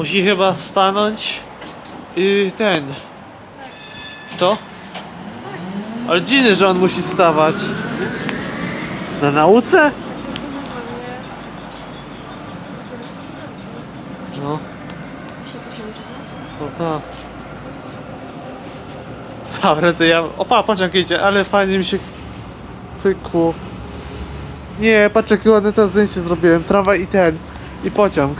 musi chyba stanąć i ten. Co? Ale dziwne, że on musi stawać. Na nauce? No, no to. Dobra, to ja. Opa, patrz jak idzie, ale fajnie mi się pykło. Nie, patrz jakie ładne to zdjęcie zrobiłem. Trawa i ten. I pociąg.